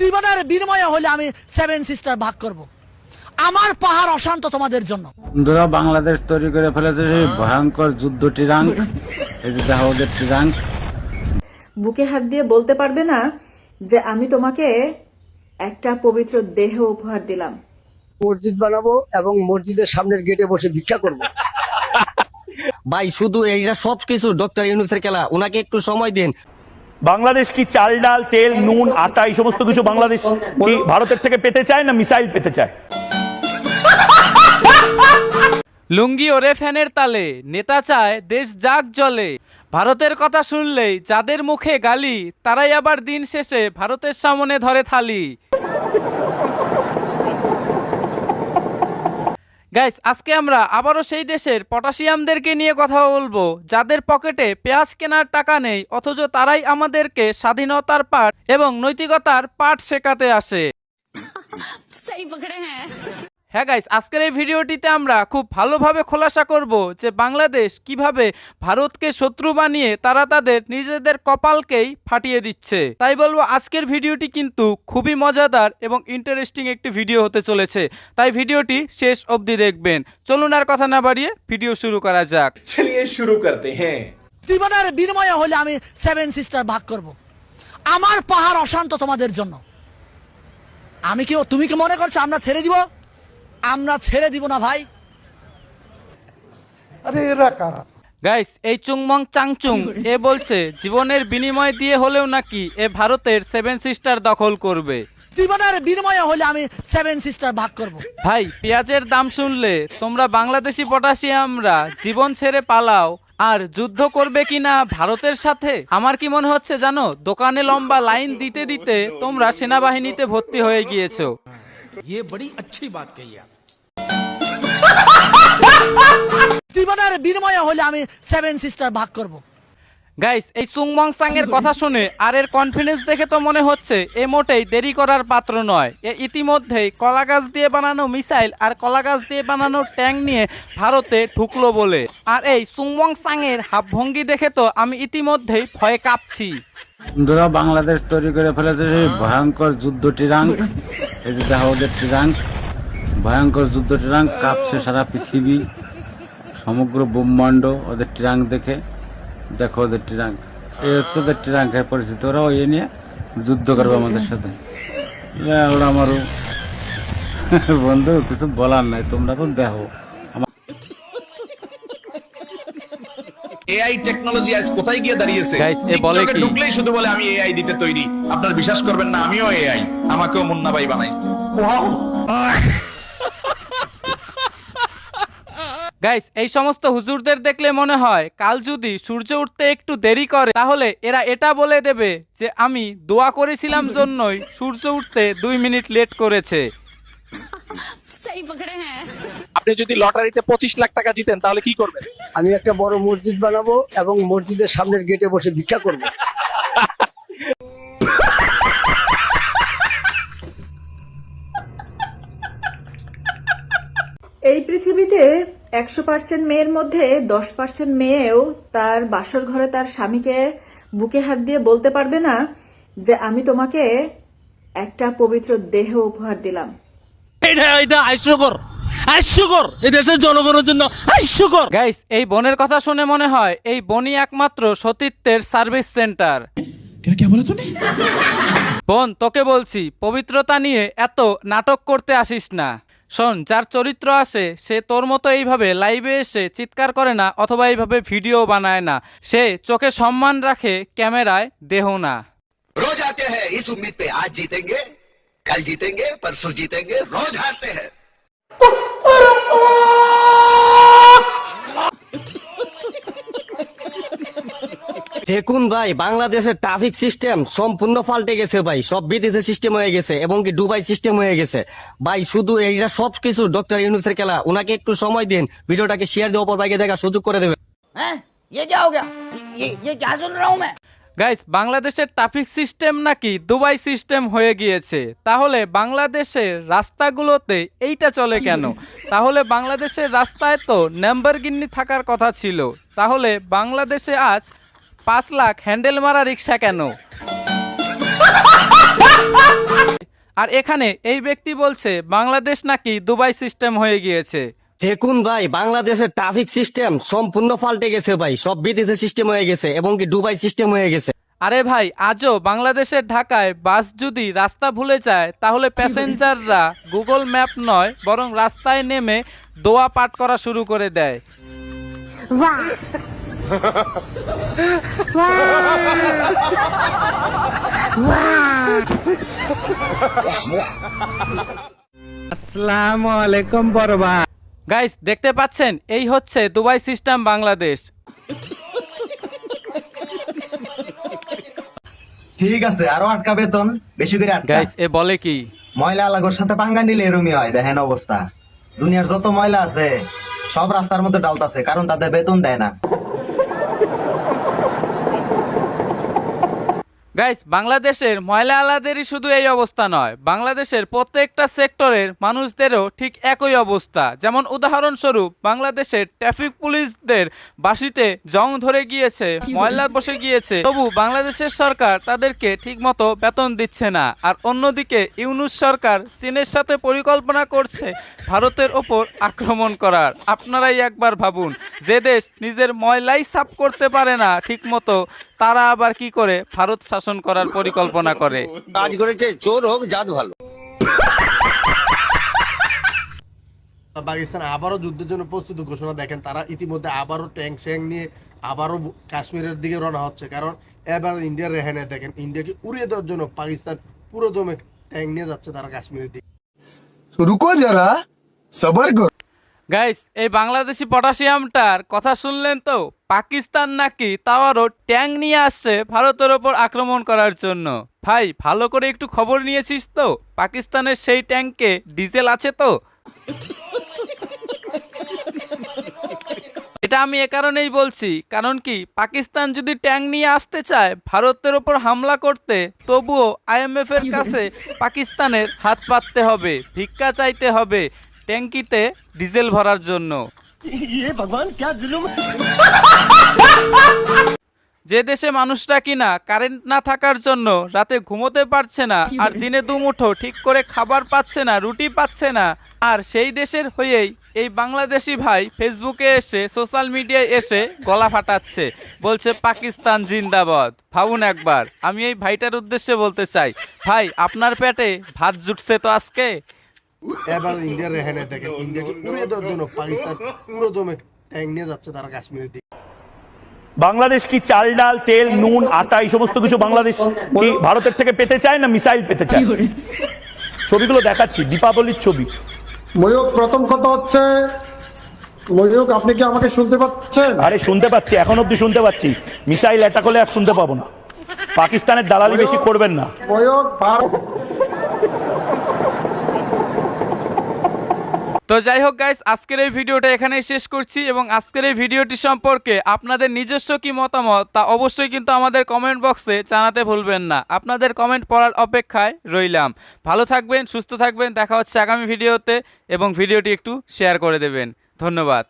জীবনের বিনিময়ে হলে আমি সেভেন সিস্টার ভাগ করব। আমার পাহাড় অশান্ত তোমাদের জন্য। বন্ধুরা বাংলাদেশ তৈরি করে ফেলেছে সেই ভয়ঙ্কর যুদ্ধ টিরাঙ্ক। এই যে টিরাঙ্ক। বুকে হাত দিয়ে বলতে পারবে না যে আমি তোমাকে একটা পবিত্র দেহ উপহার দিলাম। মসজিদ বানাবো এবং মসজিদের সামনের গেটে বসে ভিক্ষা করব। ভাই শুধু এইটা সব কিছু ডক্টর ইউনুসের খেলা। ওনাকে একটু সময় দিন। বাংলাদেশ কি চাল, ডাল, তেল, নুন, আটা, এই সমস্ত কিছু বাংলাদেশ কি ভারতের থেকে পেতে চায় না মিসাইল পেতে চায়? লুঙ্গি ওরে ফ্যানের তালে, নেতা চায় দেশ জাগ জলে। ভারতের কথা শুনলেই যাদের মুখে গালি, তারাই আবার দিন শেষে ভারতের সামনে ধরে থালি। গাইস আজকে আমরা আবারও সেই দেশের পটাশিয়ামদেরকে নিয়ে কথা বলব, যাদের পকেটে পেঁয়াজ কেনার টাকা নেই, অথচ তারাই আমাদেরকে স্বাধীনতার পাঠ এবং নৈতিকতার পাঠ শেখাতে আসে। হ্যাঁ গাইস আজকের এই ভিডিওটিতে আমরা খুব ভালোভাবে খোলাসা করব যে বাংলাদেশ কীভাবে ভারতকে শত্রু বানিয়ে তারা তাদের নিজেদের কপালকেই ফাটিয়ে দিচ্ছে। তাই বলব আজকের ভিডিওটি কিন্তু খুবই মজাদার এবং ইন্টারেস্টিং একটি ভিডিও হতে চলেছে। তাই ভিডিওটি শেষ অবধি দেখবেন। চলুন আর কথা না বাড়িয়ে ভিডিও শুরু করা যাক। চলিয়ে শুরু করতে হ্যাঁ। ত্রিবাদার বিনিময়ে হলে আমি সেভেন সিস্টার ভাগ করব। আমার পাহাড় অশান্ত তোমাদের জন্য। আমি কি তুমি কি মনে করছ আমরা ছেড়ে দিব? আমরা ছেড়ে দিব না ভাই। গাইস এই চুংমং চাংচুং এ বলছে জীবনের বিনিময় দিয়ে হলেও নাকি এ ভারতের সেভেন সিস্টার দখল করবে। জীবনের বিনিময়ে হলে আমি সেভেন সিস্টার ভাগ করব। ভাই পেঁয়াজের দাম শুনলে তোমরা বাংলাদেশি পটাশিয়ামরা জীবন ছেড়ে পালাও আর যুদ্ধ করবে কিনা ভারতের সাথে? আমার কি মনে হচ্ছে জানো দোকানে লম্বা লাইন দিতে দিতে তোমরা সেনাবাহিনীতে ভর্তি হয়ে গিয়েছো। জীবনের বিনিময়ে হলে আমি সেভেন সিস্টার ভাগ করব। গাইস এই সুংমং সাং এর কথা শুনে আর এর কনফিডেন্স দেখে তো মনে হচ্ছে এ মোটেই দেরি করার পাত্র নয়। এ ইতিমধ্যেই কলা গাছ দিয়ে বানানো মিসাইল আর কলা গাছ দিয়ে বানানো ট্যাঙ্ক নিয়ে ভারতে ঢুকলো বলে। আর এই সুংমং সাং এর হাবভঙ্গি দেখে তো আমি ইতিমধ্যেই ভয়ে কাঁপছি। বন্ধুরা বাংলাদেশ তৈরি করে ফেলেছে সেই ভয়ঙ্কর যুদ্ধ টিরাঙ্ক। এই যে ওদের টিরাঙ্ক, ভয়ঙ্কর যুদ্ধ ট্রাঙ্ক, কাঁপছে সারা পৃথিবী, সমগ্র ব্রহ্মাণ্ড, ওদের ট্রাঙ্ক দেখে। দেখো ওদের ট্রাঙ্ক। এই হচ্ছে ওদের টিরাঙ্কের পরিস্থিতি ওরা ওই নিয়ে যুদ্ধ করবে আমাদের সাথে। ওরা আমারও বন্ধু, কিছু বলার নাই, তোমরা তো দেখো। এআই টেকনোলজি আজ কোথায় গিয়ে দাঁড়িয়েছে? এ বলে টিকটকে কি? ঢুকলেই শুধু বলে আমি এআই দিতে তৈরি। আপনার বিশ্বাস করবেন না আমিও এআই আমাকেও মুন্না ভাই বানাইছে গাইস এই সমস্ত হুজুরদের দেখলে মনে হয় কাল যদি সূর্য উঠতে একটু দেরি করে তাহলে এরা এটা বলে দেবে যে আমি দোয়া করেছিলাম জন্যই সূর্য উঠতে দুই মিনিট লেট করেছে। আপনি যদি লটারিতে পঁচিশ লাখ টাকা জিতেন তাহলে কি করবেন? আমি একটা বড় মসজিদ বানাবো এবং মসজিদের সামনের গেটে বসে ভিক্ষা করব। এই পৃথিবীতে একশো পার্সেন্ট মেয়ের মধ্যে দশ পার্সেন্ট মেয়েও তার বাসর ঘরে তার স্বামীকে বুকে হাত দিয়ে বলতে পারবে না যে আমি তোমাকে একটা পবিত্র দেহ উপহার দিলাম। এটা এটা হাস্যকর এই দেশের জনগণের জন্য হাস্যকর গাইস এই বনের কথা শুনে মনে হয় এই বনি একমাত্র সতীত্বের সার্ভিস সেন্টার। বোন তোকে বলছি পবিত্রতা নিয়ে এত নাটক করতে আসিস না। শোন যার চরিত্র আসে সে তোর মতো এইভাবে লাইভে এসে চিৎকার করে না অথবা এইভাবে ভিডিও বানায় না। সে চোখে সম্মান রাখে ক্যামেরায় দেহ না। রোজ আতে হ্যাঁ ইস উম্মীদ পে আজ জিতেঙ্গে কাল জিতেঙ্গে পরশু জিতেঙ্গে রোজ হারতে হ্যাঁ দেখুন ভাই বাংলাদেশের ট্রাফিক সিস্টেম সম্পূর্ণ পাল্টে গেছে ভাই। সব বিদেশি সিস্টেম হয়ে গেছে এবং কি দুবাই সিস্টেম হয়ে গেছে। ভাই শুধু এইটা সব কিছু ডক্টর ইউনুসের খেলা। ওনাকে একটু সময় দিন ভিডিওটাকে শেয়ার দিয়ে অপর ভাইকে দেখার সুযোগ করে দেবে গাইস বাংলাদেশের ট্রাফিক সিস্টেম নাকি দুবাই সিস্টেম হয়ে গিয়েছে? তাহলে বাংলাদেশের রাস্তাগুলোতে এইটা চলে কেন? তাহলে বাংলাদেশের রাস্তায় তো নাম্বারগিন্নি থাকার কথা ছিল। তাহলে বাংলাদেশে আজ পাঁচ লাখ হ্যান্ডেল মারা রিক্সা কেন? আর এখানে এই ব্যক্তি বলছে বাংলাদেশ নাকি দুবাই সিস্টেম হয়ে গিয়েছে। দেখুন ভাই বাংলাদেশের ট্রাফিক সিস্টেম সম্পূর্ণ পাল্টে গেছে ভাই সব বিদেশি সিস্টেম হয়ে গেছে এবং কি দুবাই সিস্টেম হয়ে গেছে। আরে ভাই আজও বাংলাদেশের ঢাকায় বাস যদি রাস্তা ভুলে যায় তাহলে প্যাসেঞ্জাররা গুগল ম্যাপ নয় বরং রাস্তায় নেমে দোয়া পাঠ করা শুরু করে দেয়। গাইস দেখতে পাচ্ছেন? এই হচ্ছে দুবাই সিস্টেম বাংলাদেশ। ঠিক আছে আরও আটকা বেতন বেশি করে আটকা। গাইস এ বলে কি? ময়লা আলাগোর সাথে পাঙ্গা নিলে এরমই হয় দেখেন অবস্থা। দুনিয়ার যত ময়লা আছে সব রাস্তার মধ্যে ডালতাছে কারণ তাদের বেতন দেয় না। গাইস বাংলাদেশের ময়লা আলাদেরই শুধু এই অবস্থা নয়, বাংলাদেশের প্রত্যেকটা সেক্টরের মানুষদেরও ঠিক একই অবস্থা। যেমন উদাহরণস্বরূপ, বাংলাদেশের ট্রাফিক পুলিশদের বাসিতে জং ধরে গিয়েছে, ময়লা বসে গিয়েছে। তবু বাংলাদেশের সরকার তাদেরকে ঠিকমতো বেতন দিচ্ছে না। আর অন্যদিকে ইউনুস সরকার চীনের সাথে পরিকল্পনা করছে ভারতের ওপর আক্রমণ করার। আপনারাই একবার ভাবুন, যে দেশ নিজের ময়লাই সাফ করতে পারে না, ঠিকমতো তারা আবার কি করে? ভারত শাসন করার পরিকল্পনা করে। কাজ করেছে চোর হোক জাত ভালো। পাকিস্তান আবারও যুদ্ধের জন্য প্রস্তুতি ঘোষণা দেখেন তারা ইতিমধ্যে আবারও ট্যাঙ্ক শ্যাং নিয়ে আবারও কাশ্মীরের দিকে রওনা হচ্ছে। কারণ এবার ইন্ডিয়ার রেহানে দেখেন ইন্ডিয়াকে উড়িয়ে দেওয়ার জন্য পাকিস্তান পুরো দমে ট্যাঙ্ক নিয়ে যাচ্ছে তারা কাশ্মীরের দিকে। রুকো যারা সবার গাইস এই বাংলাদেশি পটাশিয়ামটার কথা শুনলেন তো? পাকিস্তান নাকি তাওয়ারও ট্যাঙ্ক নিয়ে আসছে ভারতের ওপর আক্রমণ করার জন্য। ভাই, ভালো করে একটু খবর নিয়েছিস তো? পাকিস্তানের সেই ট্যাঙ্কে ডিজেল আছে তো? এটা আমি এ কারণেই বলছি, কারণ কি পাকিস্তান যদি ট্যাঙ্ক নিয়ে আসতে চায় ভারতের ওপর হামলা করতে, তবুও আইএমএফ এর কাছে পাকিস্তানের হাত পাততে হবে, ভিক্ষা চাইতে হবে। ট্যাঙ্কিতে ডিজেল ভরার জন্য। যে দেশে মানুষরা কিনা কারেন্ট না থাকার জন্য রাতে ঘুমোতে পারছে না আর দিনে দুমুঠো ঠিক করে খাবার পাচ্ছে না রুটি পাচ্ছে না আর সেই দেশের হয়েই এই বাংলাদেশি ভাই ফেসবুকে এসে সোশ্যাল মিডিয়ায় এসে গলা ফাটাচ্ছে বলছে পাকিস্তান জিন্দাবাদ। ভাবুন একবার আমি এই ভাইটার উদ্দেশ্যে বলতে চাই ভাই আপনার পেটে ভাত জুটছে তো আজকে? এবার ইন্ডিয়ার রেহানে দেখেন ইন্ডিয়াকে উড়িয়ে দেওয়ার জন্য পাকিস্তান পুরো দমে ট্যাঙ্ক নিয়ে যাচ্ছে তারা কাশ্মীরের দিকে। বাংলাদেশ কি চাল ডাল তেল নুন আটা এই সমস্ত কিছু বাংলাদেশ কি ভারতের থেকে পেতে চায় না মিসাইল পেতে চায়? ছবিগুলো দেখাচ্ছি দীপাবলির ছবি। ময়ূক প্রথম কথা হচ্ছে ময়ূক আপনি কি আমাকে শুনতে পাচ্ছেন? আরে শুনতে পাচ্ছি এখন অব্দি শুনতে পাচ্ছি। মিসাইল অ্যাটাক হলে আর শুনতে পাবো না। পাকিস্তানের দালালি বেশি করবেন না। ময়ূক ভারত তো যাই হোক গাইস আজকের এই ভিডিওটা এখানেই শেষ করছি এবং আজকের এই ভিডিওটি সম্পর্কে আপনাদের নিজস্ব কি মতামত তা অবশ্যই কিন্তু আমাদের কমেন্ট বক্সে জানাতে ভুলবেন না। আপনাদের কমেন্ট পড়ার অপেক্ষায় রইলাম। ভালো থাকবেন, সুস্থ থাকবেন, দেখা হচ্ছে আগামী ভিডিওতে এবং ভিডিওটি একটু শেয়ার করে দেবেন। ধন্যবাদ।